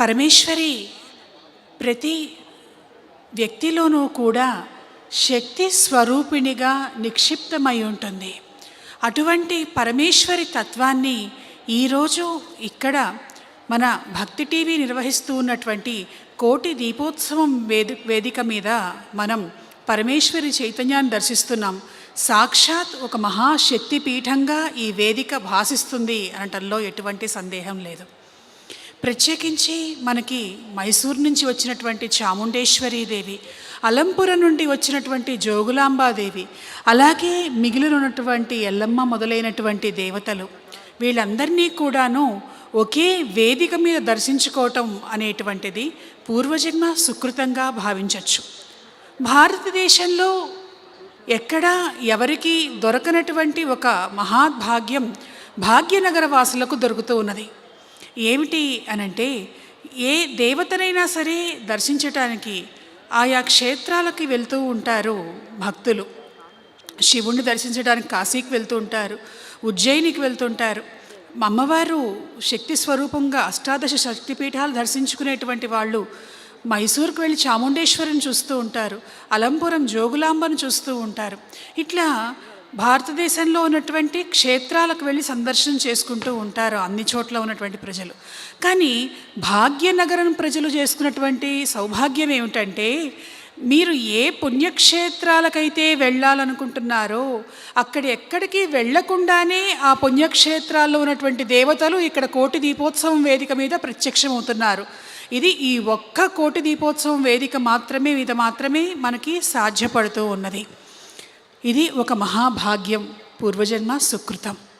పరమేశ్వరి ప్రతి వ్యక్తిలోనూ కూడా శక్తి స్వరూపిణిగా నిక్షిప్తమై ఉంటుంది. అటువంటి పరమేశ్వరి తత్వాన్ని ఈరోజు ఇక్కడ మన భక్తి టీవీ నిర్వహిస్తూ ఉన్నటువంటి కోటి దీపోత్సవం వేది వేదిక మీద మనం పరమేశ్వరి చైతన్యాన్ని దర్శిస్తున్నాం. సాక్షాత్ ఒక మహాశక్తి పీఠంగా ఈ వేదిక భాసిస్తుంది అనటంలో ఎటువంటి సందేహం లేదు. ప్రత్యేకించి మనకి మైసూర్ నుంచి వచ్చినటువంటి చాముండేశ్వరీదేవి అలంపురం నుండి వచ్చినటువంటి జోగులాంబాదేవి అలాగే మిగిలినటువంటి ఎల్లమ్మ మొదలైనటువంటి దేవతలు వీళ్ళందరినీ కూడాను ఒకే వేదిక మీద దర్శించుకోవటం అనేటువంటిది పూర్వజన్మ సుకృతంగా భావించవచ్చు భారతదేశంలో ఎక్కడా ఎవరికి దొరకనటువంటి ఒక మహాభాగ్యం భాగ్యనగర వాసులకు దొరుకుతూ ఉన్నది. ఏమిటి అనంటే ఏ దేవతనైనా సరే దర్శించటానికి ఆయా క్షేత్రాలకి వెళ్తూ ఉంటారు భక్తులు. శివుణ్ణి దర్శించడానికి కాశీకి వెళ్తూ ఉంటారు ఉజ్జయినికి వెళ్తుంటారు మా అమ్మవారు శక్తి స్వరూపంగా అష్టాదశ శక్తిపీఠాలు దర్శించుకునేటువంటి వాళ్ళు మైసూర్కు వెళ్ళి చాముండేశ్వరిని చూస్తూ ఉంటారు అలంపురం జోగులాంబను చూస్తూ ఉంటారు. ఇట్లా భారతదేశంలో ఉన్నటువంటి క్షేత్రాలకు వెళ్ళి సందర్శనం చేసుకుంటూ ఉంటారు అన్ని చోట్ల ఉన్నటువంటి ప్రజలు. కానీ భాగ్యనగరం ప్రజలు చేసుకున్నటువంటి సౌభాగ్యం ఏమిటంటే మీరు ఏ పుణ్యక్షేత్రాలకైతే వెళ్ళాలనుకుంటున్నారో అక్కడ ఎక్కడికి వెళ్ళకుండానే ఆ పుణ్యక్షేత్రాల్లో ఉన్నటువంటి దేవతలు ఇక్కడ కోటి దీపోత్సవం వేదిక మీద ప్రత్యక్షమవుతున్నారు. ఇది ఈ ఒక్క కోటి దీపోత్సవం వేదిక మాత్రమే ఇది మాత్రమే మనకి సాధ్యపడుతూ ఉన్నది. ఇది ఒక మహాభాగ్యం. పూర్వజన్మ సుకృతం.